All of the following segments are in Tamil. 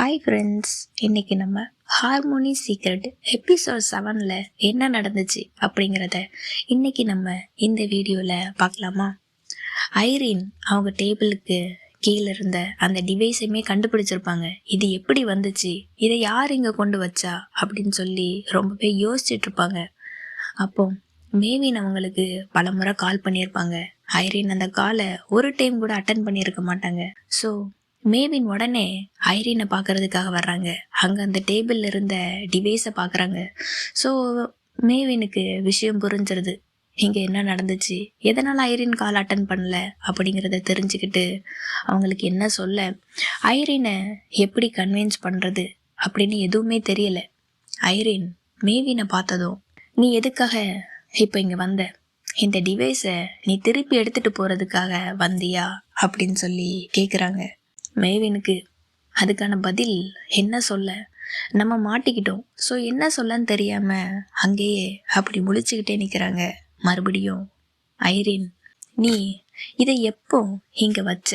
ஹாய் ஃப்ரெண்ட்ஸ் இன்னைக்கு நம்ம ஹார்மோனி சீக்ரெட் எபிசோட் செவனில் என்ன நடந்துச்சு அப்படிங்கிறத இன்னைக்கு நம்ம இந்த வீடியோவில் பார்க்கலாமா? ஐரின் அவங்க டேபிளுக்கு கீழே இருந்த அந்த டிவைஸையுமே கண்டுபிடிச்சிருப்பாங்க. இது எப்படி வந்துச்சு? இதை யார் இங்கே கொண்டு வச்சா? அப்படின்னு சொல்லி ரொம்பவே யோசிச்சுட்டு இருப்பாங்க. அப்போ மேவின் அவங்களுக்கு பல முறை கால் பண்ணியிருப்பாங்க. ஐரின் அந்த காலை ஒரு டைம் கூட அட்டன் பண்ணியிருக்க மாட்டாங்க. ஸோ மேவின் உடனே ஐரினை பார்க்கறதுக்காக வர்றாங்க. அங்கே அந்த டேபிளில் இருந்த டிவைஸை பார்க்குறாங்க. ஸோ மேவினுக்கு விஷயம் புரிஞ்சிருது. இங்கே என்ன நடந்துச்சு? எதனால் ஐரின் கால் அட்டன் பண்ணல? அப்படிங்கிறத தெரிஞ்சுக்கிட்டு அவங்களுக்கு என்ன சொல்ல? ஐரினை எப்படி கன்வின்ஸ் பண்ணுறது அப்படின்னு எதுவுமே தெரியல. ஐரின் மேவினை பார்த்ததும் நீ எதுக்காக இப்போ இங்கே வந்த? இந்த டிவைஸை நீ திருப்பி எடுத்துகிட்டு போகிறதுக்காக வந்தியா? அப்படின்னு சொல்லி கேட்குறாங்க மேவினுக்கு அதுக்கான பதில் என்ன சொல்ல? நம்ம மாட்டிக்கிட்டோம். ஸோ என்ன சொல்லன்னு தெரியாம அங்கேயே அப்படி முழிச்சுக்கிட்டே நிற்கிறாங்க மறுபடியும் ஐரின் நீ இதை எப்போ இங்கே வச்ச?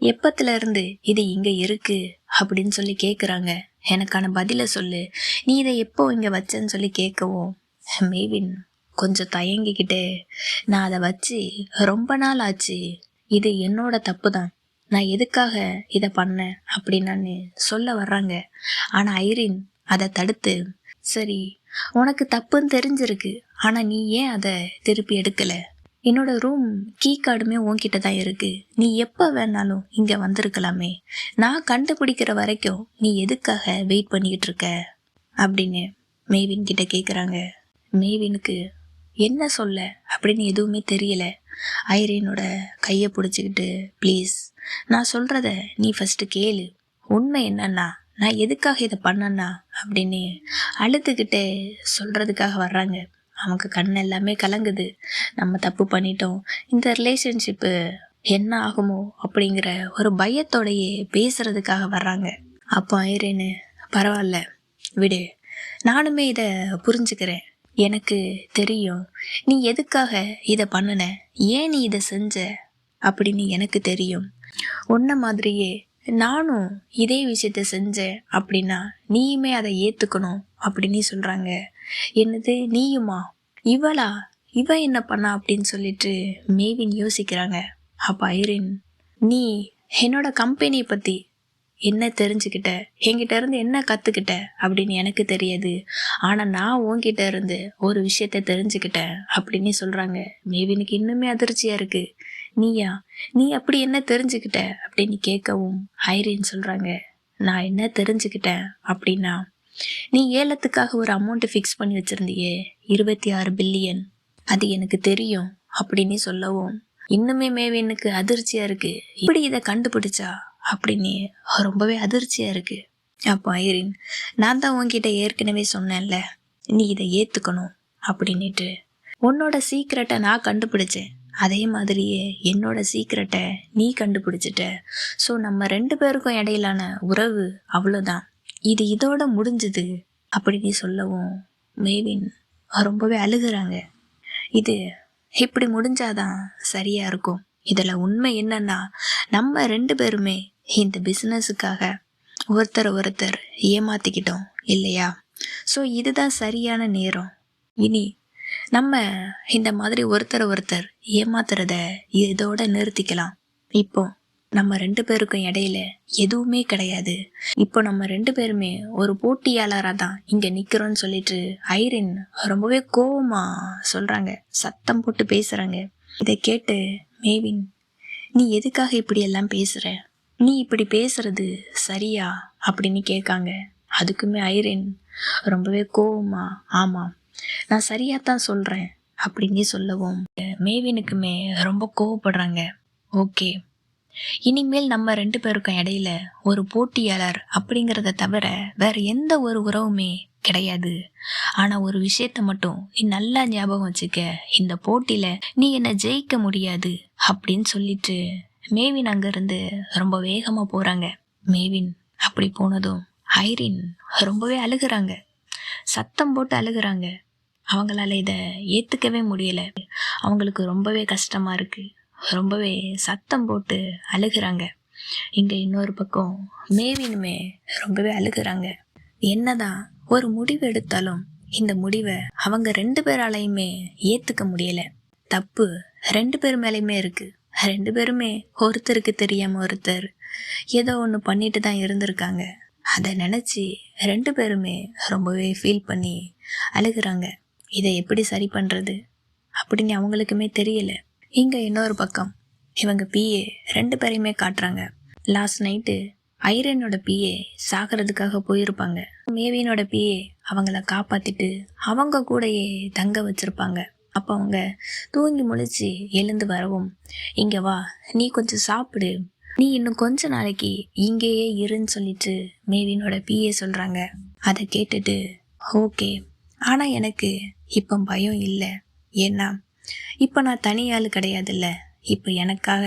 எப்பத்துல இருந்து இது இங்கே இருக்கு? அப்படின்னு சொல்லி கேட்குறாங்க எனக்கான பதிலை சொல்லு. நீ இதை எப்போ இங்கே வச்சேன்னு சொல்லி கேட்கவும் மேவின் கொஞ்சம் தயங்கிக்கிட்டே நான் அதை வச்சு ரொம்ப நாள் ஆச்சு. இது என்னோட தப்பு தான் நான் எதுக்காக இதை பண்ணேன் அப்படின்னு சொல்ல வர்றாங்க. ஆனால் ஐரின் அதை தடுத்து சரி உனக்கு தப்புன்னு தெரிஞ்சிருக்கு ஆனால் நீ ஏன் அதை திருப்பி எடுக்கல? என்னோட ரூம் கீ கார்டுமே உன்கிட்ட தான் இருக்கு. நீ எப்போ வேணாலும் இங்கே வந்திருக்கலாமே. நான் கண்டுபிடிக்கிற வரைக்கும் நீ எதுக்காக வெயிட் பண்ணிக்கிட்டு இருக்க? அப்படின்னு மேவின் கிட்ட கேட்குறாங்க மேவினுக்கு என்ன சொல்ல? அப்படின்னு எதுவுமே தெரியல. ஐரீனோட கையை பிடிச்சிக்கிட்டு ப்ளீஸ் நான் சொல்கிறத நீ ஃபஸ்ட்டு கேளு. உண்மை என்னன்னா நான் எதுக்காக இதை பண்ணனா அப்படின்னு அழுதுகிட்டே சொல்கிறதுக்காக வர்றாங்க. அவங்க கண் எல்லாமே கலங்குது. நம்ம தப்பு பண்ணிட்டோம். இந்த ரிலேஷன்ஷிப்பு என்ன ஆகுமோ அப்படிங்கிற ஒரு பயத்தோடையே பேசுறதுக்காக வர்றாங்க. அப்போ ஐரேனு பரவாயில்ல விடு. நானுமே இதை புரிஞ்சுக்கிறேன். எனக்கு தெரியும். நீ எதுக்காக இதை பண்ணுன? ஏன் நீ இதை செஞ்ச? அப்படின்னு எனக்கு தெரியும். உன்ன மாதிரியே நானும் இதே விஷயத்த செஞ்சேன் அப்படின்னா நீயுமே அதை ஏற்றுக்கணும் அப்படின்னு சொல்கிறாங்க என்னது? நீயுமா? இவளா? இவ என்ன பண்ணா அப்படின்னு சொல்லிட்டு மேவின் யோசிக்கிறாங்க. அப்போ ஐரின் நீ என்னோட கம்பெனியை பற்றி என்ன தெரிஞ்சுக்கிட்ட? என்கிட்ட இருந்து என்ன கற்றுக்கிட்ட அப்படின்னு எனக்கு தெரியாது. ஆனால் நான் உன்கிட்ட இருந்து ஒரு விஷயத்த தெரிஞ்சுக்கிட்டேன் அப்படின்னு சொல்கிறாங்க மேவினுக்கு இன்னுமே அதிர்ச்சியாக இருக்குது நீயா? நீ அப்படி என்ன தெரிஞ்சுக்கிட்ட? அப்படின்னு கேட்கவும் ஐரின்னு சொல்கிறாங்க நான் என்ன தெரிஞ்சுக்கிட்டேன்? அப்படின்னா நீ ஏலத்துக்காக ஒரு அமௌண்ட்டு ஃபிக்ஸ் பண்ணி வச்சுருந்தியே இருபத்தி ஆறு பில்லியன் அது எனக்கு தெரியும் அப்படின்னு சொல்லவும் இன்னுமே மேவினுக்கு அதிர்ச்சியாக இருக்குது இப்படி இதை கண்டுபிடிச்சா? அப்படின்னு ரொம்பவே அதிர்ச்சியாக இருக்குது அப்போ ஐரின் நான் தான் உங்ககிட்ட ஏற்கனவே சொன்னேன்ல நீ இதை ஏற்றுக்கணும் அப்படின்ட்டு உன்னோட சீக்ரெட்டை நான் கண்டுபிடிச்சேன். அதே மாதிரியே என்னோட சீக்ரெட்டை நீ கண்டுபிடிச்சிட்ட. ஸோ நம்ம ரெண்டு பேருக்கும் இடையிலான உறவு அவ்வளோதான் இது இதோட முடிஞ்சுது அப்படின்னு சொல்லவும் மேவின் ரொம்பவே அழுகுறாங்க. இது இப்படி முடிஞ்சாதான் சரியாக இருக்கும். இதில் உண்மை என்னன்னா நம்ம ரெண்டு பேருமே இந்த பிஸ்னஸுக்காக ஒருத்தர் ஒருத்தர் ஏமாத்திக்கிட்டோம் இல்லையா? ஸோ இதுதான் சரியான நேரம். இனி நம்ம இந்த மாதிரி ஒருத்தர் ஒருத்தர் ஏமாத்துறத இதோட நிறுத்திக்கலாம். இப்போ நம்ம ரெண்டு பேருக்கும் இடையில எதுவுமே கிடையாது. இப்போ நம்ம ரெண்டு பேருமே ஒரு போட்டியாளராக தான் இங்கே நிற்கிறோன்னு சொல்லிட்டு ஐரின் ரொம்பவே கோவமா சொல்கிறாங்க சத்தம் போட்டு பேசுகிறாங்க இதை கேட்டு மேவின் நீ எதுக்காக இப்படி எல்லாம் பேசுகிற நீ இப்படி பேசுறது சரியா? அப்படின்னு கேட்காங்க. அதுக்குமே ஐரின் ரொம்பவே கோவமா ஆமாம் நான் சரியாக தான் சொல்கிறேன் அப்படின்னு சொல்லவும். மேவினுக்குமே ரொம்ப கோவப்படுறாங்க. ஓகே. இனிமேல் நம்ம ரெண்டு பேருக்கும் இடையில ஒரு போட்டியாளர் அப்படிங்கிறத தவிர வேற எந்த ஒரு உறவுமே கிடையாது. ஆனா ஒரு விஷயத்த மட்டும் நீ நல்லா ஞாபகம் வச்சுக்க. இந்த போட்டியில நீ என்ன ஜெயிக்க முடியாது அப்படின்னு சொல்லிட்டு மேவின் அங்கிருந்து ரொம்ப வேகமா போறாங்க. மேவின் அப்படி போனதும் ஐரின் ரொம்பவே அழுகுறாங்க. சத்தம் போட்டு அழுகுறாங்க. அவங்களால இதை ஏற்றுக்கவே முடியலை. அவங்களுக்கு ரொம்பவே கஷ்டமாக இருக்குது ரொம்பவே சத்தம் போட்டு அழுகுறாங்க. இங்கே இன்னொரு பக்கம் மேவினுமே ரொம்பவே அழுகிறாங்க. என்னதான் ஒரு முடிவு எடுத்தாலும் இந்த முடிவை அவங்க ரெண்டு பேராலையுமே ஏற்றுக்க முடியலை. தப்பு ரெண்டு பேர் மேலேயுமே இருக்குது ரெண்டு பேருமே ஒருத்தருக்கு தெரியாமல் ஒருத்தர் ஏதோ ஒன்று பண்ணிட்டு தான் இருந்திருக்காங்க. அதை நினச்சி ரெண்டு பேருமே ரொம்பவே ஃபீல் பண்ணி அழுகுறாங்க. இதை எப்படி சரி பண்ணுறது அப்படின்னு அவங்களுக்குமே தெரியல. இங்கே இன்னொரு பக்கம் இவங்க பிஏ ரெண்டு பேரையுமே காட்டுறாங்க. லாஸ்ட் நைட்டு ஐரனோட பிஏ சாகிறதுக்காக போயிருப்பாங்க. மேவினோட பிஏ அவங்கள காப்பாத்திட்டு அவங்க கூடயே தங்க வச்சிருப்பாங்க. அப்போ அவங்க தூங்கி முழிச்சு எழுந்து வரவும் இங்கே வா நீ கொஞ்சம் சாப்பிடு. நீ இன்னும் கொஞ்ச நாளைக்கு இங்கேயே இருன்னு சொல்லிட்டு மேவினோட பிஏ சொல்கிறாங்க அதை கேட்டுட்டு ஓகே. ஆனால் எனக்கு இப்போ பயம் இல்லை. ஏன்னா இப்போ நான் தனியாள் கிடையாதுல்ல. இப்போ எனக்காக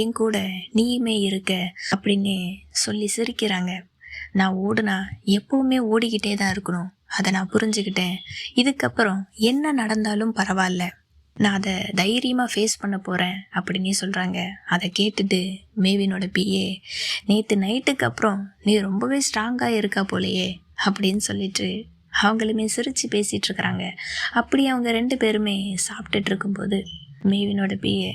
என் கூட நீயுமே இருக்க அப்படின்னு சொல்லி சிரிக்கிறாங்க. நான் ஓடுனா எப்பவுமே ஓடிக்கிட்டே தான் இருக்கணும். அதை நான் புரிஞ்சுக்கிட்டேன். இதுக்கப்புறம் என்ன நடந்தாலும் பரவாயில்ல. நான் அதை தைரியமாக ஃபேஸ் பண்ண போகிறேன் அப்படின்னு சொல்கிறாங்க அதை கேட்டுட்டு மேவினோட பிஏ நேற்று நைட்டுக்கு அப்புறம் நீ ரொம்பவே ஸ்ட்ராங்காக இருக்கா போலையே அப்படின்னு சொல்லிட்டு அவங்களுமே சிரித்து பேசிகிட்டு இருக்கிறாங்க. அப்படி அவங்க ரெண்டு பேருமே சாப்பிட்டுட்டு இருக்கும்போது மேவினோட பிஏ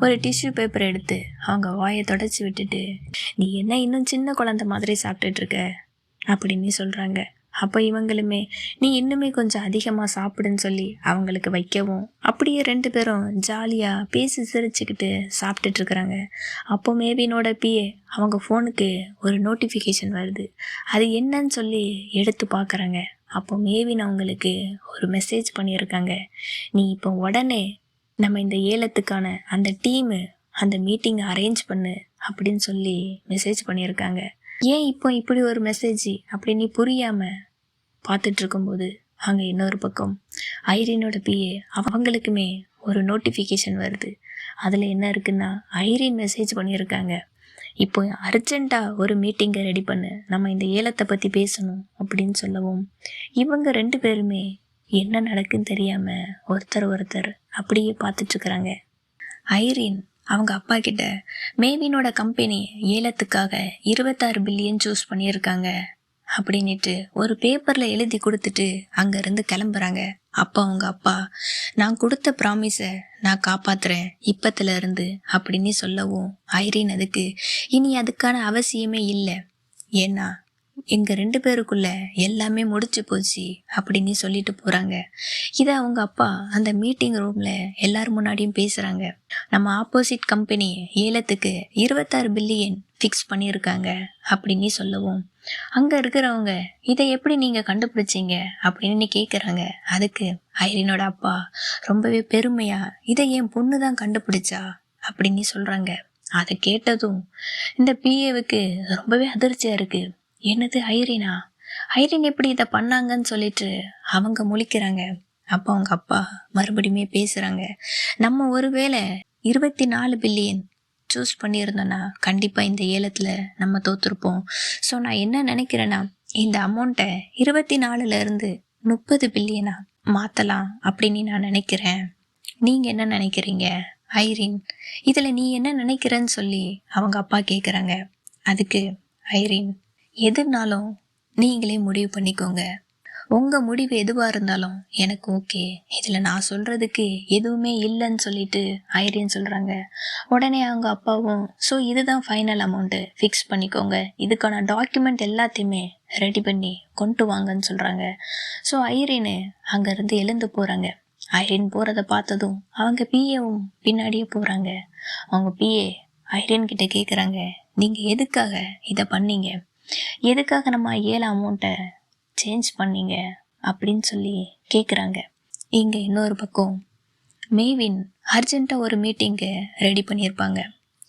ஒரு டிஷ்யூ பேப்பர் எடுத்து அவங்க வாயை தொடச்சி விட்டுட்டு நீ என்ன இன்னும் சின்ன குழந்தை மாதிரி சாப்பிட்டுட்டு இருக்க? அப்படின்னு சொல்கிறாங்க அப்போ இவங்களுமே நீ இன்னுமே கொஞ்சம் அதிகமாக சாப்பிடுன்னு சொல்லி அவங்களுக்கு வைக்கவும் அப்படியே ரெண்டு பேரும் ஜாலியாக பேசி சிரிச்சுக்கிட்டு சாப்பிட்டுட்டு இருக்கிறாங்க. அப்போ மேபினோட பிஏ அவங்க ஃபோனுக்கு ஒரு நோட்டிஃபிகேஷன் வருது. அது என்னன்னு சொல்லி எடுத்து பார்க்குறாங்க. அப்போ மேவின் அவங்களுக்கு ஒரு மெசேஜ் பண்ணியிருக்காங்க. நீ இப்போ உடனே நம்ம இந்த ஏலத்துக்கான அந்த டீமு அந்த மீட்டிங்கை அரேஞ்ச் பண்ணு அப்படின்னு சொல்லி மெசேஜ் பண்ணியிருக்காங்க. ஏன் இப்போ இப்படி ஒரு மெசேஜ் அப்படின்னு புரியாமல் பார்த்துட்டு இருக்கும்போது அங்கே இன்னொரு பக்கம் ஐரினோட பிஏ அவங்களுக்குமே ஒரு நோட்டிஃபிகேஷன் வருது. அதில் என்ன இருக்குன்னா ஐரின் மெசேஜ் பண்ணியிருக்காங்க. இப்போ அர்ஜெண்ட்டாக ஒரு மீட்டிங்கை ரெடி பண்ணு. நம்ம இந்த ஏலத்தை பற்றி பேசணும் அப்படின்னு சொல்லவும். இவங்க ரெண்டு பேருமே என்ன நடக்குன்னு தெரியாமல் ஒருத்தர் ஒருத்தர் அப்படியே பார்த்துட்ருக்குறாங்க. ஐரின் அவங்க அப்பா கிட்ட மேவினோட கம்பெனி ஏலத்துக்காக இருபத்தாறு பில்லியன் சூஸ் பண்ணியிருக்காங்க. அப்படின்னுட்டு ஒரு பேப்பரில் எழுதி கொடுத்துட்டு அங்கேருந்து கிளம்புறாங்க. அப்பா அவங்க அப்பா நான் கொடுத்த ப்ராமிஸை நான் காப்பாத்துறேன் இப்பத்துல இருந்து அப்படின்னு சொல்லவும் ஐரின் அதுக்கு இனி அதுக்கான அவசியமே இல்லை. ஏன்னா எங்க ரெண்டு பேருக்குள்ள எல்லாமே முடிச்சு போச்சு அப்படின்னு சொல்லிட்டு போறாங்க. இதை அவங்க அப்பா அந்த மீட்டிங் ரூம்ல எல்லாரும் முன்னாடியும் பேசுறாங்க. நம்ம ஆப்போசிட் கம்பெனி ஏலத்துக்கு இருபத்தாறு பில்லியன் ஃபிக்ஸ் பண்ணியிருக்காங்க அப்படின்னு சொல்லவும். அங்கே இருக்கிறவங்க இதை எப்படி நீங்கள் கண்டுபிடிச்சீங்க? அப்படின்னு கேட்குறாங்க அதுக்கு ஐரினோட அப்பா ரொம்பவே பெருமையா இதை என் பொண்ணு தான் கண்டுபிடிச்சா? அப்படின்னு சொல்கிறாங்க அதை கேட்டதும் இந்த பிஏவுக்கு ரொம்பவே அதிர்ச்சியாக இருக்குது என்னது ஐரினா? ஐரின் எப்படி இதை பண்ணாங்கன்னு சொல்லிட்டு அவங்க முழிக்கிறாங்க. அப்போ அவங்க அப்பா மறுபடியுமே பேசுகிறாங்க நம்ம ஒருவேளை இருபத்தி நாலு பில்லியன் சூஸ் பண்ணியிருந்தோன்னா கண்டிப்பாக இந்த ஏலத்தில் நம்ம தோற்றுருப்போம் ஸோ நான் என்ன நினைக்கிறேன்னா இந்த அமௌண்ட்டை இருபத்தி நாலுலேருந்து முப்பது பில்லியனா மாற்றலாம் அப்படின்னு நான் நினைக்கிறேன். நீங்கள் என்ன நினைக்கிறீங்க ஐரின்? இதில் நீ என்ன நினைக்கிறேன்னு சொல்லி அவங்க அப்பா கேட்குறாங்க அதுக்கு ஐரின் எதுனாலும் நீங்களே முடிவு பண்ணிக்கோங்க. உங்கள் முடிவு எதுவாக இருந்தாலும் எனக்கு ஓகே. இதில் நான் சொல்கிறதுக்கு எதுவுமே இல்லைன்னு சொல்லிட்டு ஐரின் சொல்கிறாங்க உடனே அவங்க அப்பாவும் ஸோ இதுதான் ஃபைனல் அமௌண்ட்டு ஃபிக்ஸ் பண்ணிக்கோங்க. இதுக்கான டாக்குமெண்ட் எல்லாத்தையுமே ரெடி பண்ணி கொண்டு வாங்கன்னு சொல்கிறாங்க ஸோ ஐரின்னு அங்கேருந்து எழுந்து போகிறாங்க ஐரின் போகிறத பார்த்ததும் அவங்க பிஏவும் பின்னாடியே போகிறாங்க அவங்க பிஏ ஐரின் கிட்ட கேட்குறாங்க நீங்கள் எதுக்காக இதை பண்ணீங்க? எதுக்காக நம்ம ஏழு அமௌண்ட்டை சேஞ்ச் பண்ணீங்க அப்படின்னு சொல்லி கேட்குறாங்க இங்கே இன்னொரு பக்கம் மேவின் அர்ஜென்ட்டாக ஒரு மீட்டிங்கு ரெடி பண்ணியிருப்பாங்க.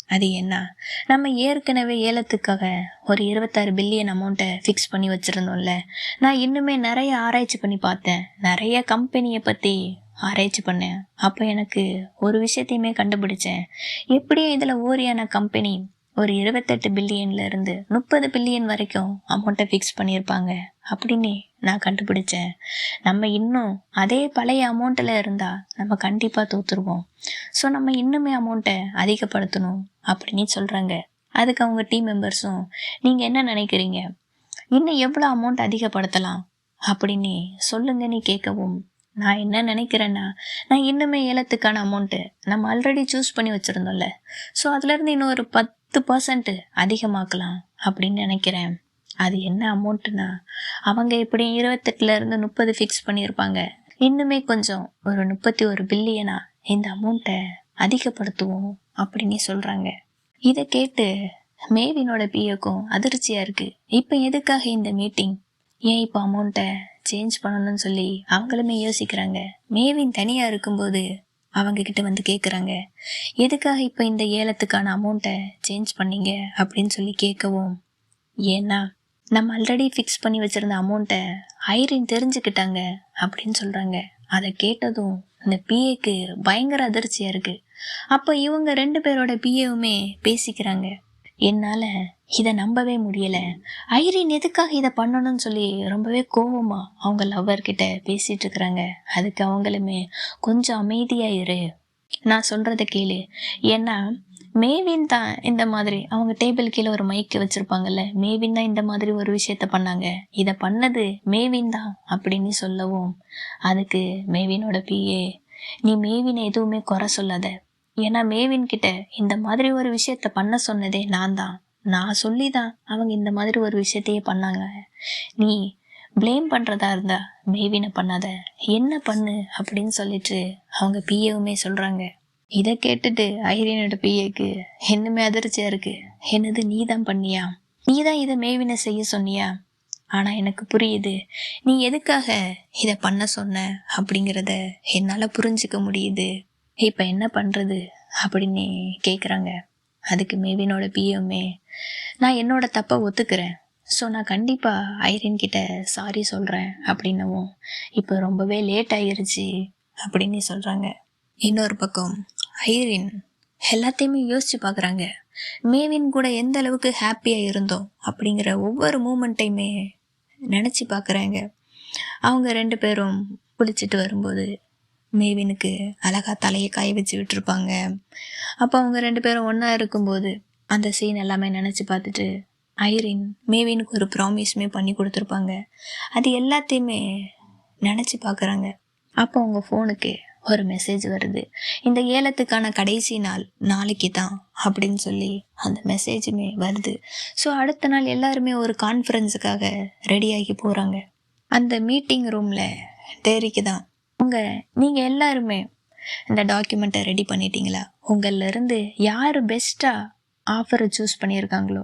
அது என்ன? நம்ம ஏற்கனவே ஏலத்துக்காக ஒரு இருபத்தாறு பில்லியன் அமௌண்ட்டை ஃபிக்ஸ் பண்ணி வச்சுருந்தோம்ல. நான் இன்னுமே நிறைய ஆராய்ச்சி பண்ணி பார்த்தேன். நிறைய கம்பெனியை பற்றி ஆராய்ச்சி பண்ணேன். அப்போ எனக்கு ஒரு விஷயத்தையுமே கண்டுபிடிச்சேன். எப்படியும் இதில் ஓரியான கம்பெனி ஒரு இருபத்தெட்டு பில்லியன்ல இருந்து முப்பது பில்லியன் வரைக்கும் அமௌண்ட்டை ஃபிக்ஸ் பண்ணியிருப்பாங்க. அப்படின்னு நான் கண்டுபிடிச்சேன். நம்ம இன்னும் அதே பழைய அமௌண்ட்டில் இருந்தால் நம்ம கண்டிப்பாக தோற்றுருவோம் ஸோ நம்ம இன்னுமே அமௌண்ட்டை அதிகப்படுத்தணும் அப்படின்னு சொல்கிறாங்க அதுக்கு அவங்க டீம் மெம்பர்ஸும் நீங்கள் என்ன நினைக்கிறீங்க? இன்னும் எவ்வளோ அமௌண்ட் அதிகப்படுத்தலாம்? அப்படின்னு சொல்லுங்கன்னு கேட்கவும். நான் என்ன நினைக்கிறேன்னா நான் இன்னுமே ஏலத்துக்கான அமௌண்ட்டு நம்ம ஆல்ரெடி சூஸ் பண்ணி வச்சுருந்தோம்ல. ஸோ அதுலேருந்து இன்னும் ஒரு பத்து பர்சன்ட் அதிகமாக்கலாம் அப்படின்னு நினைக்கிறேன். அது என்ன அமௌண்ட்டுனா அவங்க இப்படி இருபத்தெட்டுல இருந்து முப்பது ஃபிக்ஸ் பண்ணியிருப்பாங்க. இன்னுமே கொஞ்சம் ஒரு முப்பத்தி ஒரு பில்லியனா இந்த அமௌண்ட்டை அதிகப்படுத்துவோம் அப்படின்னு சொல்கிறாங்க இதை கேட்டு மேவினோட பிஏக்கும் அதிர்ச்சியாக இருக்குது இப்போ எதுக்காக இந்த மீட்டிங் ஏன் இப்போ அமௌண்ட்டை சேஞ்ச் பண்ணணும்னு சொல்லி அவங்களுமே யோசிக்கிறாங்க. மேவின் தனியாக இருக்கும்போது அவங்க கிட்ட வந்து கேட்குறாங்க எதுக்காக இப்போ இந்த ஏலத்துக்கான அமௌண்ட்டை சேஞ்ச் பண்ணீங்க? அப்படின்னு சொல்லி கேட்கவும் ஏன்னா நம்ம ஆல்ரெடி ஃபிக்ஸ் பண்ணி வச்சுருந்த அமௌண்ட்டை ஐரின் தெரிஞ்சுக்கிட்டாங்க அப்படின்னு சொல்கிறாங்க அதை கேட்டதும் இந்த பிஏக்கு பயங்கர அதிர்ச்சியாக இருக்குது அப்போ இவங்க ரெண்டு பேரோட பிஏவுமே பேசிக்கிறாங்க. என்னால் இதை நம்பவே முடியலை. ஐரின் எதுக்காக இதை பண்ணணும்னு சொல்லி ரொம்பவே கோவமா அவங்க லவ்வர்கிட்ட பேசிகிட்டு இருக்கிறாங்க. அதுக்கு அவங்களுமே கொஞ்சம் அமைதியாக இரு. நான் சொல்கிறத கேளு. ஏன்னா மேவின் தான் இந்த மாதிரி அவங்க டேபிள் கீழே ஒரு மைக்கு வச்சுருப்பாங்கல்ல மேவின் தான் இந்த மாதிரி ஒரு விஷயத்த பண்ணாங்க. இதை பண்ணது மேவின் தான் அப்படின்னு சொல்லவும் அதுக்கு மேவினோட பிஏ நீ மேவினை எதுவுமே குறை சொல்லாத. ஏன்னா மேவின் கிட்ட இந்த மாதிரி ஒரு விஷயத்த பண்ண சொன்னதே நான் தான். நான் சொல்லி தான் அவங்க இந்த மாதிரி ஒரு விஷயத்தையே பண்ணாங்க. நீ ப்ளேம் பண்ணுறதா இருந்தா மேவினை பண்ணாத. என்ன பண்ணு அப்படின்னு சொல்லிட்டு அவங்க பிஏவுமே சொல்கிறாங்க இதை கேட்டுட்டு ஐரியனோட பிஏக்கு என்னமே அதிர்ச்சியாக இருக்கு. என்னது நீ தான் பண்ணியா? நீ தான் இதை மேவினை செய்ய சொன்னியா? ஆனால் எனக்கு புரியுது. நீ எதுக்காக இதை பண்ண சொன்ன அப்படிங்கிறத என்னால் புரிஞ்சுக்க முடியுது. இப்போ என்ன பண்ணுறது அப்படின்னு கேட்குறாங்க அதுக்கு மேவினோட பிஎம்ஏ நான் என்னோட தப்பை ஒத்துக்கிறேன். ஸோ நான் கண்டிப்பாக ஐரின் கிட்ட சாரி சொல்கிறேன் அப்படின்னவும் இப்போ ரொம்பவே லேட் ஆகிருச்சு அப்படின்னு சொல்கிறாங்க இன்னொரு பக்கம் ஐரின் எல்லாத்தையுமே யோசிச்சு பார்க்குறாங்க மேவின் கூட எந்த அளவுக்கு ஹாப்பியாக இருந்தோம் அப்படிங்கிற ஒவ்வொரு மூமெண்ட்டையுமே நினச்சி பார்க்குறாங்க அவங்க ரெண்டு பேரும் குளிச்சுட்டு வரும்போது மேவினுக்கு அழகாக தலையை காய வச்சு விட்டுருப்பாங்க. அப்போ அவங்க ரெண்டு பேரும் ஒன்றா இருக்கும்போது அந்த சீன் எல்லாமே நினச்சி பார்த்துட்டு ஐரின் மேவினுக்கு ஒரு ப்ராமிஸுமே பண்ணி கொடுத்துருப்பாங்க. அது எல்லாத்தையுமே நினச்சி பார்க்குறாங்க. அப்போ அவங்க ஃபோனுக்கு ஒரு மெசேஜ் வருது. இந்த ஏலத்துக்கான கடைசி நாள் நாளைக்கு தான் அப்படின்னு சொல்லி அந்த மெசேஜுமே வருது. ஸோ அடுத்த நாள் எல்லாருமே ஒரு கான்ஃபரன்ஸுக்காக ரெடியாகி போகிறாங்க அந்த மீட்டிங் ரூமில் டேரிக்கு தான் உங்கள் நீங்கள் எல்லாருமே இந்த டாக்குமெண்ட்டை ரெடி பண்ணிட்டீங்களா? உங்களிருந்து யார் பெஸ்ட்டாக ஆஃபரை சூஸ் பண்ணியிருக்காங்களோ?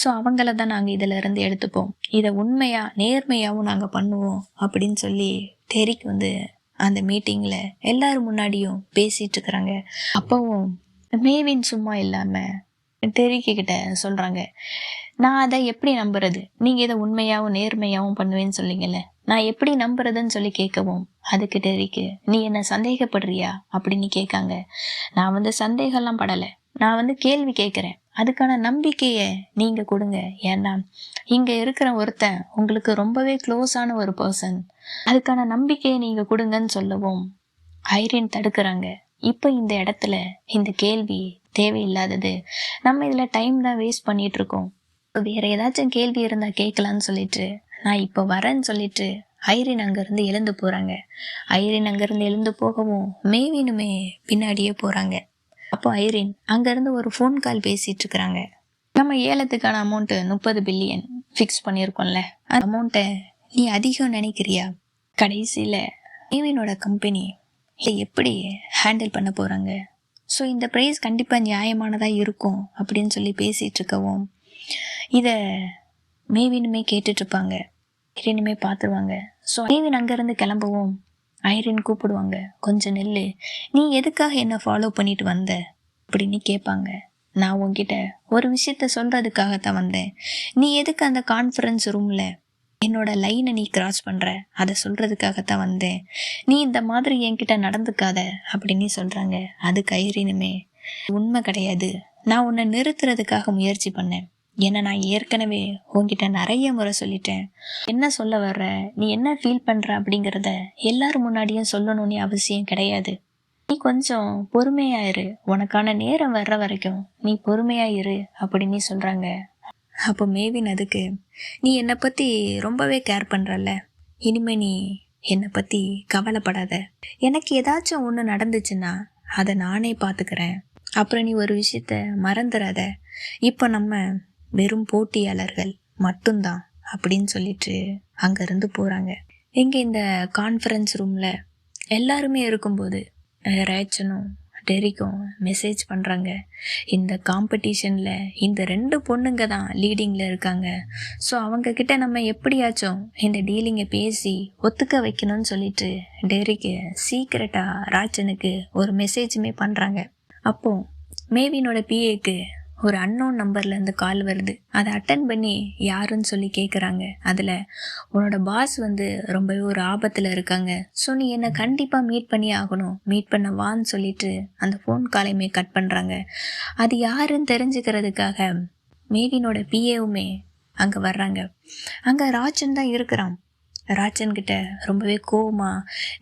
ஸோ அவங்கள தான் நாங்கள் இதிலேருந்து எடுத்துப்போம். இதை உண்மையாக நேர்மையாகவும் நாங்கள் பண்ணுவோம் அப்படின்னு சொல்லி தெரிக்கு வந்து அந்த மீட்டிங்கில் எல்லாரும் முன்னாடியும் பேசிகிட்டு இருக்கிறாங்க. அப்போவும் மேவின் சும்மா இல்லாமல் டெரிக்கு சொல்கிறாங்க நான் அதை எப்படி நம்புறது? நீங்கள் இதை உண்மையாகவும் நேர்மையாகவும் பண்ணுவேன்னு சொல்லிங்கல்ல நான் எப்படி நம்புறதுன்னு சொல்லி கேட்கவும். அதுக்கு டெரிக்கு நீ என்ன சந்தேகப்படுறியா? அப்படின்னு கேட்காங்க. நான் வந்து சந்தேகம்லாம் படலை. நான் வந்து கேள்வி கேட்குறேன். அதுக்கான நம்பிக்கையை நீங்கள் கொடுங்க. ஏன்னா இங்கே இருக்கிற ஒருத்தன் உங்களுக்கு ரொம்பவே க்ளோஸான ஒரு பர்சன் அதுக்கான நம்பிக்கையை நீங்கள் கொடுங்கன்னு சொல்லவும் ஐரின் தடுக்கிறாங்க. இப்போ இந்த இடத்துல இந்த கேள்வி தேவையில்லாதது. நம்ம இதில் டைம் தான் வேஸ்ட் பண்ணிட்டு இருக்கோம் வேற ஏதாச்சும் கேள்வி இருந்தால் கேட்கலான்னு சொல்லிட்டு நான் இப்போ வரேன்னு சொல்லிட்டு ஐரின் அங்கேருந்து எழுந்து போகிறாங்க ஐரின் அங்கேருந்து எழுந்து போகவும் மேவினுமே பின்னாடியே போகிறாங்க அப்போ ஐரின் அங்கேருந்து ஒரு ஃபோன் கால் பேசிகிட்டு இருக்கிறாங்க நம்ம ஏலத்துக்கான அமௌண்ட்டு முப்பது பில்லியன் ஃபிக்ஸ் பண்ணியிருக்கோம்ல. அந்த அமௌண்ட்டை நீ அதிகம் நினைக்கிறியா? கடைசியில் மேவினோட கம்பெனி இல்லை எப்படி ஹேண்டில் பண்ண போகிறாங்க ஸோ இந்த ப்ரைஸ் கண்டிப்பாக நியாயமானதாக இருக்கும் அப்படின்னு சொல்லி பேசிகிட்டு இருக்கவும் இதை மேவினுமே கேட்டுட்ருப்பாங்க கிரீனுமே பார்த்துருவாங்க. ஸோ மேவின் அங்கேருந்து கிளம்பவும் ஐரின் கூப்பிடுவாங்க. கொஞ்சம் நெல் நீ எதுக்காக என்ன ஃபாலோ பண்ணிட்டு வந்த? அப்படின்னு கேட்பாங்க. நான் உங்ககிட்ட ஒரு விஷயத்த சொல்கிறதுக்காகத்தான் வந்தேன். நீ எதுக்கு அந்த கான்ஃபரன்ஸ் ரூமில் என்னோட லைனை நீ கிராஸ் பண்ணுற அதை சொல்கிறதுக்காகத்தான் வந்தேன். நீ இந்த மாதிரி என்கிட்ட நடந்துக்காத அப்படின்னு சொல்கிறாங்க அது ஐரினுமே உண்மை கிடையாது. நான் உன்னை நிறுத்துறதுக்காக முயற்சி பண்ணேன். ஏன்னா நான் ஏற்கனவே உங்ககிட்ட நிறைய முறை சொல்லிட்டேன். என்ன சொல்ல வர்ற? நீ என்ன ஃபீல் பண்ணுற அப்படிங்கிறத எல்லாரும் முன்னாடியும் சொல்லணும்னு அவசியம் கிடையாது. நீ கொஞ்சம் பொறுமையாயிரு உனக்கான நேரம் வர்ற வரைக்கும் நீ பொறுமையாயிரு அப்படின்னு சொல்கிறாங்க அப்போ மேவின் அதுக்கு நீ என்னை பற்றி ரொம்பவே கேர் பண்ணுறல்ல இனிமே நீ என்னை பற்றி கவலைப்படாத. எனக்கு ஏதாச்சும் ஒன்று நடந்துச்சுன்னா அதை நானே பார்த்துக்கிறேன் அப்புறம் நீ ஒரு விஷயத்த மறந்துடாத இப்போ நம்ம வெறும் போட்டியாளர்கள் மட்டும்தான் அப்படின்னு சொல்லிட்டு அங்கேருந்து போகிறாங்க இங்கே இந்த கான்ஃபரன்ஸ் ரூமில் எல்லாருமே இருக்கும்போது ரேச்சனும் டெரிக்கும் மெசேஜ் பண்ணுறாங்க இந்த காம்படிஷனில் இந்த ரெண்டு பொண்ணுங்க தான் லீடிங்கில் இருக்காங்க. ஸோ அவங்கக்கிட்ட நம்ம எப்படியாச்சும் இந்த டீலிங்கை பேசி ஒத்துக்க வைக்கணும்னு சொல்லிட்டு டெரிக்கு சீக்கிரட்டாக ராஜனுக்கு ஒரு மெசேஜுமே பண்ணுறாங்க அப்போது மேவினோட பிஏக்கு ஒரு அன்னோன் நம்பர்லேருந்து கால் வருது. அதை அட்டன் பண்ணி யாருன்னு சொல்லி கேட்குறாங்க அதில் உன்னோட பாஸ் வந்து ரொம்பவே ஒரு ஆபத்தில் இருக்காங்க. ஸோ நீ என்னை கண்டிப்பாக மீட் பண்ணி ஆகணும். மீட் பண்ண வான்னு சொல்லிட்டு அந்த ஃபோன் காலையுமே கட் பண்ணுறாங்க அது யாருன்னு தெரிஞ்சுக்கிறதுக்காக மேவினோட பிஏவுமே அங்கே வர்றாங்க. அங்கே ராஜன் தான் இருக்கிறான். ராஜன் கிட்ட ரொம்பவே கோவமா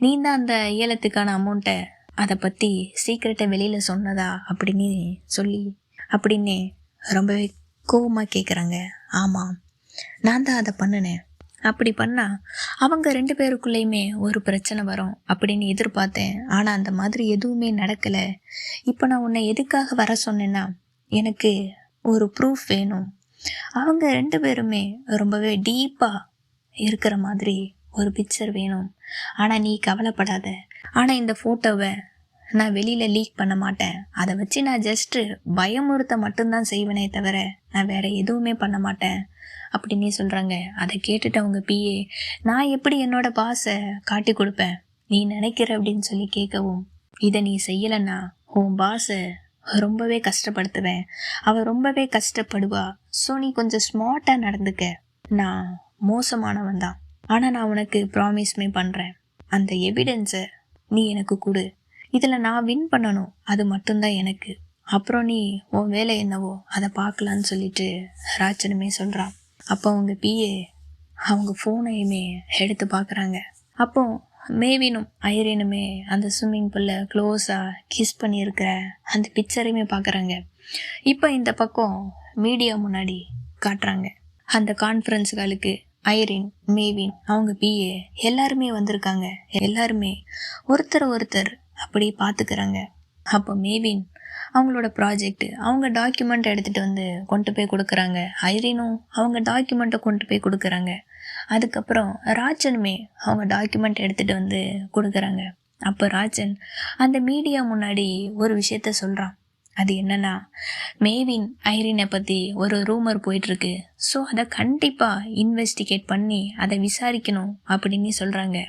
நீ தான் அந்த ஏலத்துக்கான அமௌண்ட்டை அதை பற்றி சீக்கிரட்டை வெளியில் சொன்னதா? அப்படின்னு சொல்லி அப்படின்னே ரொம்பவே கோவமாக கேட்குறாங்க ஆமாம் நான் தான் அதை பண்ணினேன். அப்படி பண்ணால் அவங்க ரெண்டு பேருக்குள்ளேயுமே ஒரு பிரச்சனை வரும் அப்படின்னு எதிர்பார்த்தேன். ஆனால் அந்த மாதிரி எதுவுமே நடக்கலை. இப்போ நான் உன்னை எதுக்காக வர சொன்னேன்னா எனக்கு ஒரு ப்ரூஃப் வேணும். அவங்க ரெண்டு பேருமே ரொம்பவே டீப்பாக இருக்கிற மாதிரி ஒரு பிக்சர் வேணும். ஆனால் நீ கவலைப்படாத. ஆனால் இந்த ஃபோட்டோவை நான் வெளியில் லீக் பண்ண மாட்டேன். அதை வச்சு நான் ஜஸ்ட்டு பயமுறுத்த மட்டும்தான் செய்வேனே தவிர நான் வேற எதுவுமே பண்ண மாட்டேன். அப்படின்னு சொல்கிறாங்க அதை கேட்டுட்டு அவங்க பிஏ நான் எப்படி என்னோட பாஸை காட்டி கொடுப்பேன்? நீ நினைக்கிற அப்படின்னு சொல்லி கேட்கவும் இதை நீ செய்யலைன்னா உன் பாஸை ரொம்பவே கஷ்டப்படுத்துவேன். அவ ரொம்பவே கஷ்டப்படுவா. ஸோ நீ கொஞ்சம் ஸ்மார்ட்டாக நடந்துக்க. நான் மோசமானவன் தான் ஆனால் நான் உனக்கு ப்ராமிஸ்மே பண்ணுறேன் அந்த எவிடன்ஸை நீ எனக்கு கொடு. இதில் நான் வின் பண்ணணும். அது மட்டும்தான் எனக்கு. அப்புறம் நீ உன் வேலை என்னவோ அதை பார்க்கலான்னு சொல்லிட்டு ராஜனுமே சொல்கிறான் அப்போ அவங்க பிஏ அவங்க ஃபோனையுமே எடுத்து பார்க்குறாங்க. அப்போ மேவினும் ஐரினுமே அந்த ஸ்விம்மிங் பூலில் க்ளோஸாக கிஸ் பண்ணியிருக்கிற அந்த பிக்சரையுமே பார்க்குறாங்க. இப்போ இந்த பக்கம் மீடியா முன்னாடி காட்டுறாங்க. அந்த கான்ஃபரன்ஸுகளுக்கு ஐரின் மேவின் அவங்க பிஏ எல்லாருமே வந்திருக்காங்க. எல்லாருமே ஒருத்தர் ஒருத்தர் அப்படி பார்த்துக்கிறாங்க. அப்போ மேவின் அவங்களோட ப்ராஜெக்ட் அவங்க டாக்குமெண்ட் எடுத்துகிட்டு வந்து கொண்டு போய் கொடுக்குறாங்க. ஐரினும் அவங்க டாக்குமெண்ட்டை கொண்டு போய் கொடுக்குறாங்க. அதுக்கப்புறம் ராஜனுமே அவங்க டாக்குமெண்ட் எடுத்துகிட்டு வந்து கொடுக்குறாங்க. அப்போ ராஜன் அந்த மீடியா முன்னாடி ஒரு விஷயத்த சொல்கிறான் அது என்னன்னா மேவின் ஐரினை பற்றி ஒரு ரூமர் போயிட்டுருக்கு. ஸோ அதை கண்டிப்பாக இன்வெஸ்டிகேட் பண்ணி அதை விசாரிக்கணும் அப்படின்னு சொல்கிறாங்க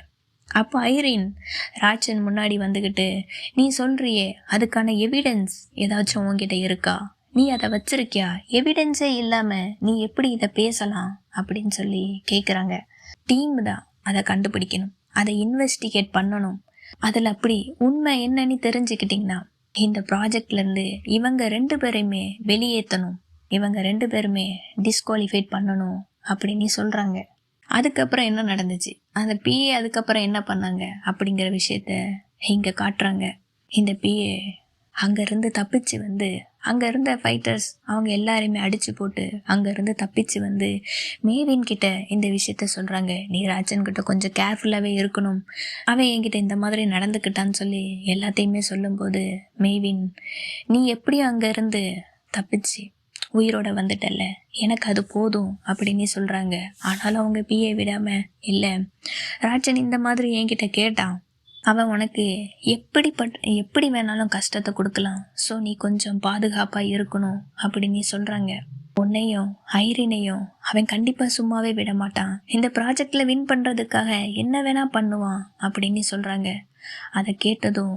அப்போ ஐரின் ராஜன் முன்னாடி வந்துக்கிட்டு நீ சொல்றியே அதுக்கான எவிடன்ஸ் ஏதாச்சும் உங்ககிட்ட இருக்கா? நீ அதை வச்சிருக்கியா? எவிடன்ஸே இல்லாமல் நீ எப்படி இதை பேசலாம்? அப்படின்னு சொல்லி கேட்குறாங்க டீம் தான் அதை கண்டுபிடிக்கணும். அதை இன்வெஸ்டிகேட் பண்ணணும். அதில் அப்படி உண்மை என்னன்னு தெரிஞ்சுக்கிட்டிங்கன்னா இந்த ப்ராஜெக்ட்லேருந்து இவங்க ரெண்டு பேரையுமே வெளியேற்றணும் இவங்க ரெண்டு பேருமே டிஸ்குவாலிஃபைட் பண்ணணும் அப்படின்னு சொல்கிறாங்க அதுக்கப்புறம் என்ன நடந்துச்சு? அந்த பிஏ அதுக்கப்புறம் என்ன பண்ணாங்க? அப்படிங்கிற விஷயத்த இங்கே காட்டுறாங்க. இந்த பிஏ அங்கேருந்து தப்பிச்சு வந்து அங்கே இருந்த ஃபைட்டர்ஸ் அவங்க எல்லாரையுமே அடித்து போட்டு அங்கேருந்து தப்பிச்சு வந்து மேவின் கிட்ட இந்த விஷயத்த சொல்கிறாங்க நீ ராஜன் கிட்ட கொஞ்சம் கேர்ஃபுல்லாகவே இருக்கணும். அவன் என்கிட்ட இந்த மாதிரி நடந்துக்கிட்டான்னு சொல்லி எல்லாத்தையுமே சொல்லும்போது மேவின் நீ எப்படியும் அங்கேருந்து தப்பிச்சு உயிரோட வந்துட்டல்ல. எனக்கு அது போதும் அப்படின்னு சொல்கிறாங்க ஆனாலும் அவங்க பிஏ விடாமல் இல்லை ராஜன் இந்த மாதிரி என்கிட்ட கேட்டான். அவன் உனக்கு எப்படிப்பட்ட எப்படி வேணாலும் கஷ்டத்தை கொடுக்கலாம். ஸோ நீ கொஞ்சம் பாதுகாப்பாக இருக்கணும் அப்படின்னு சொல்கிறாங்க உன்னையும் ஐரினையும் அவன் கண்டிப்பாக சும்மாவே விட மாட்டான். இந்த ப்ராஜெக்டில் வின் பண்ணுறதுக்காக என்ன வேணா பண்ணுவான் அப்படின்னு சொல்கிறாங்க அதை கேட்டதும்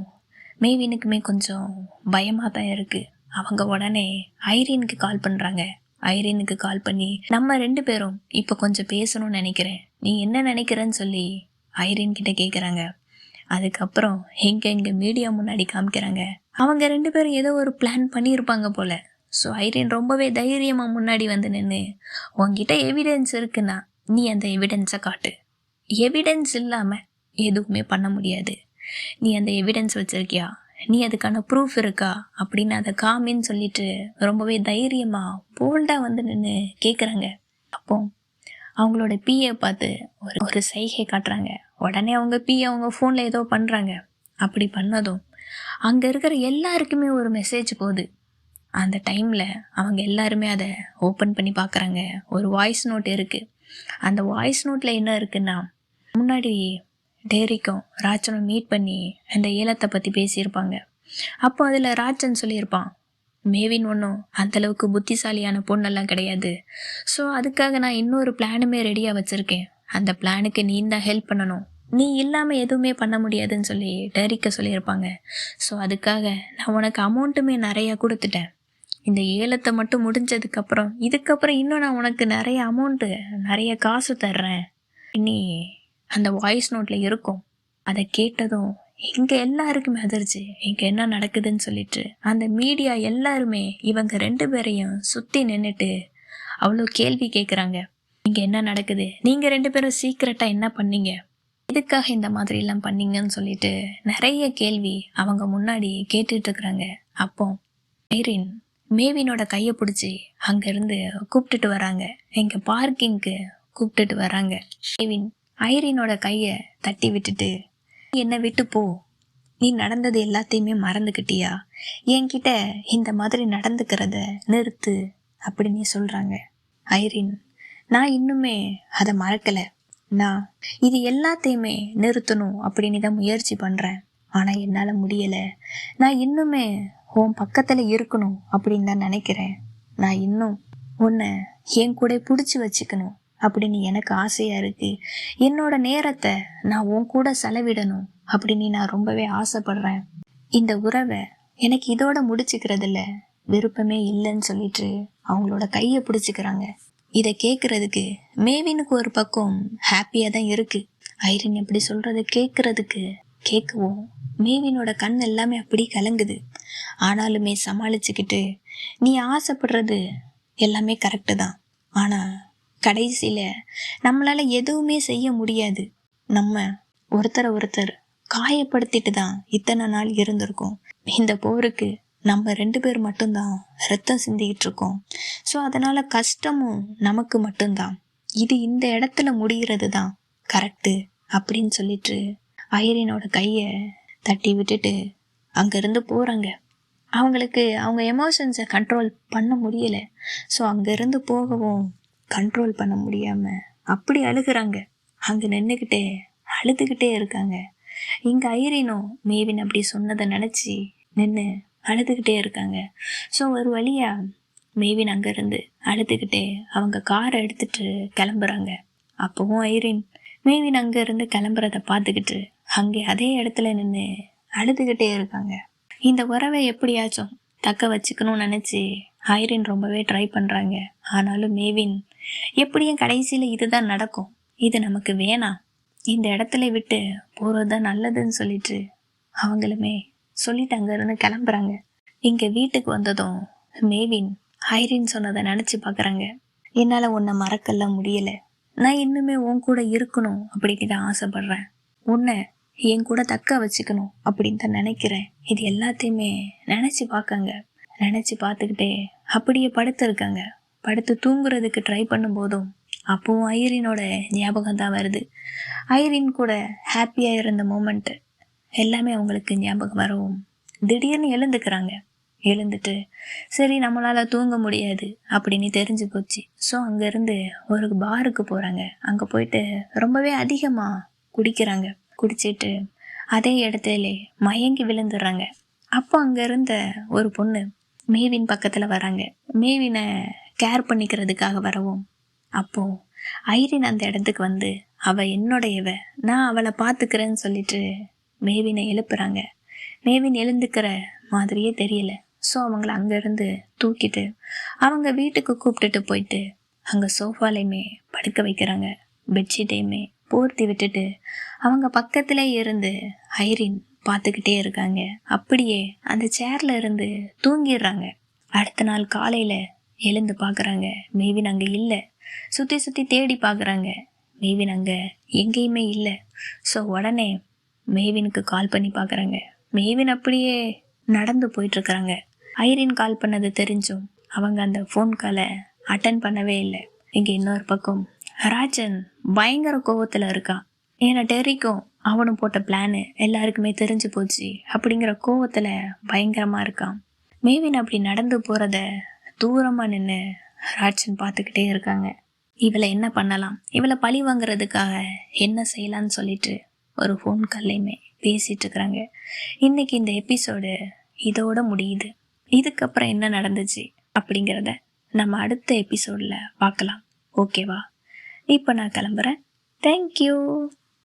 மேவினுக்குமே கொஞ்சம் பயமாக தான் இருக்குது அவங்க உடனே ஐரீனுக்கு கால் பண்ணுறாங்க ஐரீனுக்கு கால் பண்ணி நம்ம ரெண்டு பேரும் இப்போ கொஞ்சம் பேசணும்னு நினைக்கிறேன். நீ என்ன நினைக்கிறேன்னு சொல்லி ஐரீன் கிட்ட கேட்குறாங்க அதுக்கப்புறம் எங்கே இங்கே மீடியா முன்னாடி காமிக்கிறாங்க. அவங்க ரெண்டு பேரும் ஏதோ ஒரு பிளான் பண்ணியிருப்பாங்க போல. ஸோ ஐரீன் ரொம்பவே தைரியமாக முன்னாடி வந்து நின்று உங்ககிட்ட எவிடன்ஸ் இருக்குன்னா நீ அந்த எவிடன்ஸை காட்டு. எவிடன்ஸ் இல்லாமல் எதுவுமே பண்ண முடியாது. நீ அந்த எவிடன்ஸ் வச்சுருக்கியா? நீ அதுக்கான ப்ரூஃப் இருக்கா? அப்படின்னு அதை காமின்னு சொல்லிட்டு ரொம்பவே தைரியமாக போல்டாக வந்து நின்று கேட்குறாங்க அப்போ அவங்களோட பிஏ பார்த்து ஒரு ஒரு சைகை காட்டுறாங்க. உடனே அவங்க பிஏ அவங்க ஃபோனில் ஏதோ பண்ணுறாங்க அப்படி பண்ணதும் அங்கே இருக்கிற எல்லாருக்குமே ஒரு மெசேஜ் போகுது. அந்த டைமில் அவங்க எல்லாருமே அதை ஓப்பன் பண்ணி பார்க்குறாங்க ஒரு வாய்ஸ் நோட் இருக்குது அந்த வாய்ஸ் நோட்டில் என்ன இருக்குன்னா முன்னாடி டேரிக்கும் ராஜனும் மீட் பண்ணி அந்த ஏலத்தை பற்றி பேசியிருப்பாங்க. அப்போ அதில் ராஜன் சொல்லியிருப்பான் மேவின் ஒன்றும் அந்தளவுக்கு புத்திசாலியான பொண்ணெல்லாம் கிடையாது. ஸோ அதுக்காக நான் இன்னொரு பிளானுமே ரெடியாக வச்சுருக்கேன். அந்த பிளானுக்கு நீ தான் ஹெல்ப் பண்ணணும். நீ இல்லாமல் எதுவுமே பண்ண முடியாதுன்னு சொல்லி டேரிக்க சொல்லியிருப்பாங்க. ஸோ அதுக்காக நான் உனக்கு அமௌண்ட்டுமே நிறையா கொடுத்துட்டேன். இந்த ஏலத்தை மட்டும் முடிஞ்சதுக்கப்புறம் இதுக்கப்புறம் இன்னும் நான் உனக்கு நிறைய அமௌண்ட்டு நிறைய காசு தர்றேன். நீ அந்த வாய்ஸ் நோட்டில் இருக்கும். அதை கேட்டதும் இங்கே எல்லாருக்குமே அதிர்ச்சி. இங்கே என்ன நடக்குதுன்னு சொல்லிட்டு. அந்த மீடியா எல்லாருமே இவங்க ரெண்டு பேரையும் சுற்றி நின்றுட்டு அவ்வளோ கேள்வி கேட்குறாங்க இங்கே என்ன நடக்குது? நீங்கள் ரெண்டு பேரும் சீக்கிரட்டாக என்ன பண்ணீங்க? எதுக்காக இந்த மாதிரிலாம் பண்ணீங்கன்னு சொல்லிட்டு நிறைய கேள்வி அவங்க முன்னாடி கேட்டுட்ருக்குறாங்க அப்போ ஐரின் மேவினோட கையை பிடிச்சி அங்கேருந்து கூப்பிட்டுட்டு வராங்க. எங்கள் பார்க்கிங்க்கு கூப்பிட்டுட்டு வராங்க. மேவின் ஐரினோட கையை தட்டி விட்டுட்டு என்னை விட்டு போ. நீ நடந்தது எல்லாத்தையுமே மறந்துக்கிட்டியா என்கிட்ட இந்த மாதிரி நடந்துக்கிறத நிறுத்து அப்படின்னு சொல்கிறாங்க ஐரின் நான் இன்னுமே அதை மறக்கலை. நான் இது எல்லாத்தையுமே நிறுத்தணும் அப்படின்னு தான் முயற்சி பண்ணுறேன் ஆனால் என்னால் முடியலை. நான் இன்னுமே உன் பக்கத்தில் இருக்கணும் அப்படின்னு தான் நினைக்கிறேன். நான் இன்னும் உன்னை என் கூட பிடிச்சி வச்சுக்கணும். அப்படின்னு எனக்கு ஆசையாக இருக்குது என்னோட நேரத்தை நான் உன் கூட செலவிடணும் அப்படின்னு நான் ரொம்பவே ஆசைப்படுறேன். இந்த உறவை எனக்கு இதோட முடிச்சுக்கிறதுல விருப்பமே இல்லைன்னு சொல்லிட்டு அவங்களோட கையை பிடிச்சிக்கிறாங்க. இதை கேட்குறதுக்கு மேவினுக்கு ஒரு பக்கம் ஹாப்பியாக தான் இருக்குது ஐரின் எப்படி சொல்கிறத கேட்குறதுக்கு கேட்கவும் மேவினோட கண் எல்லாமே அப்படி கலங்குது. ஆனாலுமே சமாளிச்சுக்கிட்டு நீ ஆசைப்படுறது எல்லாமே கரெக்டு தான். ஆனால் கடைசியில் நம்மளால் எதுவுமே செய்ய முடியாது. நம்ம ஒருத்தரை ஒருத்தர் காயப்படுத்திட்டு தான் இத்தனை நாள் இருந்திருக்கோம். இந்த போருக்கு நம்ம ரெண்டு பேர் மட்டும்தான் ரத்தம் சிந்திக்கிட்டு இருக்கோம். ஸோ அதனால் கஷ்டமும் நமக்கு மட்டும்தான். இது இந்த இடத்துல முடிகிறது தான். கரெக்டு அப்படின்னு சொல்லிட்டு ஐரினோட கையை தட்டி விட்டுட்டு அங்கேருந்து போகிறாங்க அவங்களுக்கு அவங்க எமோஷன்ஸை கண்ட்ரோல் பண்ண முடியலை. ஸோ அங்கேருந்து போகவும் கண்ட்ரோல் பண்ண முடியாமல் அப்படி அழுகிறாங்க. அங்கே நின்றுக்கிட்டே அழுதுகிட்டே இருக்காங்க. இங்கே ஐரினும் மேவின் அப்படி சொன்னதை நினச்சி நின்று அழுதுகிட்டே இருக்காங்க. ஸோ ஒரு வழியாக மேவின் அங்கேருந்து அழுதுகிட்டே அவங்க காரை எடுத்துட்டு கிளம்புறாங்க. அப்போவும் ஐரின் மேவின் அங்கேருந்து கிளம்புறத பார்த்துக்கிட்டு அங்கே அதே இடத்துல நின்று அழுதுகிட்டே இருக்காங்க. இந்த உறவை எப்படியாச்சும் தக்க வச்சுக்கணும்னு நினச்சி ஐரின் ரொம்பவே ட்ரை பண்ணுறாங்க ஆனாலும் மேவின் எப்படியும் கடைசியில் இதுதான் நடக்கும். இது நமக்கு வேணாம் இந்த இடத்துல விட்டு போகிறது தான் நல்லதுன்னு சொல்லிட்டு அவங்களுமே சொல்லிட்டு அங்கேருந்து கிளம்புறாங்க. இங்கே வீட்டுக்கு வந்ததும் மேவின் ஹைரின் சொன்னதை நினச்சி பார்க்குறாங்க என்னால் உன்னை மறக்கெல்லாம் முடியலை. நான் இன்னுமே உன் கூட இருக்கணும் அப்படின்னு தான் ஆசைப்பட்றேன். உன்னை என் கூட தக்க வச்சுக்கணும் அப்படின்னு தான் நினைக்கிறேன். இது எல்லாத்தையுமே நினச்சி பார்க்கங்க நினச்சி பார்த்துக்கிட்டே அப்படியே படுத்துருக்காங்க. படுத்து தூங்குறதுக்கு ட்ரை பண்ணும்போதும் அப்போவும் ஐரினோட ஞாபகம் தான் வருது. ஐரின் கூட ஹாப்பியாக இருந்த மூமெண்ட்டு எல்லாமே அவங்களுக்கு ஞாபகம் வரவும் திடீர்னு எழுந்துக்கிறாங்க. எழுந்துட்டு சரி நம்மளால் தூங்க முடியாது அப்படின்னு தெரிஞ்சு போச்சு. ஸோ அங்கேருந்து ஒரு பாருக்கு போகிறாங்க அங்கே போயிட்டு ரொம்பவே அதிகமாக குடிக்கிறாங்க. குடிச்சிட்டு அதே இடத்துல மயங்கி விழுந்துடுறாங்க. அப்போ அங்கே இருந்த ஒரு பொண்ணு மேவின் பக்கத்தில் வராங்க. மேவினை கேர் பண்ணிக்கிறதுக்காக வரவும். அப்போது ஐரின் அந்த இடத்துக்கு வந்து அவள் என்னுடையவ நான் அவளை பார்த்துக்கிறேன்னு சொல்லிட்டு மேவினை எழுப்புறாங்க. மேவின் எழுந்துக்கிற மாதிரியே தெரியல. ஸோ அவங்கள அங்கேருந்து தூக்கிட்டு அவங்க வீட்டுக்கு கூப்பிட்டுட்டு போயிட்டு அங்கே சோஃபாலையுமே படுக்க வைக்கிறாங்க. பெட்ஷீட்டையுமே போர்த்தி விட்டுட்டு அவங்க பக்கத்திலே இருந்து ஐரின் பார்த்துக்கிட்டே இருக்காங்க. அப்படியே அந்த சேர்ல இருந்து தூங்கிடுறாங்க. அடுத்த நாள் காலையில் எழுந்து பார்க்குறாங்க. மேவின் அங்கே இல்லை. சுற்றி சுற்றி தேடி பார்க்குறாங்க. மேவின் அங்கே எங்கேயுமே இல்லை. ஸோ உடனே மேவினுக்கு கால் பண்ணி பார்க்குறாங்க. மேவின் அப்படியே நடந்து போயிட்டுருக்குறாங்க. ஐரின் கால் பண்ணது தெரிஞ்சும் அவங்க அந்த ஃபோன் காலை அட்டன் பண்ணவே இல்லை. இங்கே இன்னொரு பக்கம் ராஜன் பயங்கர கோவத்தில் இருக்கான் ஏன்னா டெரிக்கும் அவனும் போட்ட பிளானு எல்லாருக்குமே தெரிஞ்சு போச்சு. அப்படிங்கிற கோவத்தில் பயங்கரமாக இருக்கான். மேவின் அப்படி நடந்து போகிறத தூரமாக நின்று ராஜன் பார்த்துக்கிட்டே இருக்காங்க. இவளை என்ன பண்ணலாம்? இவளை பழி வாங்குறதுக்காக என்ன செய்யலான்னு சொல்லிட்டு ஒரு ஃபோன் கால்லையுமே பேசிகிட்டு இருக்கிறாங்க. இன்னைக்கு இந்த எபிசோடு இதோட முடியுது. இதுக்கப்புறம் என்ன நடந்துச்சு அப்படிங்கிறத நம்ம அடுத்த எபிசோடில் பார்க்கலாம். ஓகேவா இப்போ நான் கிளம்புறேன். தேங்க்யூ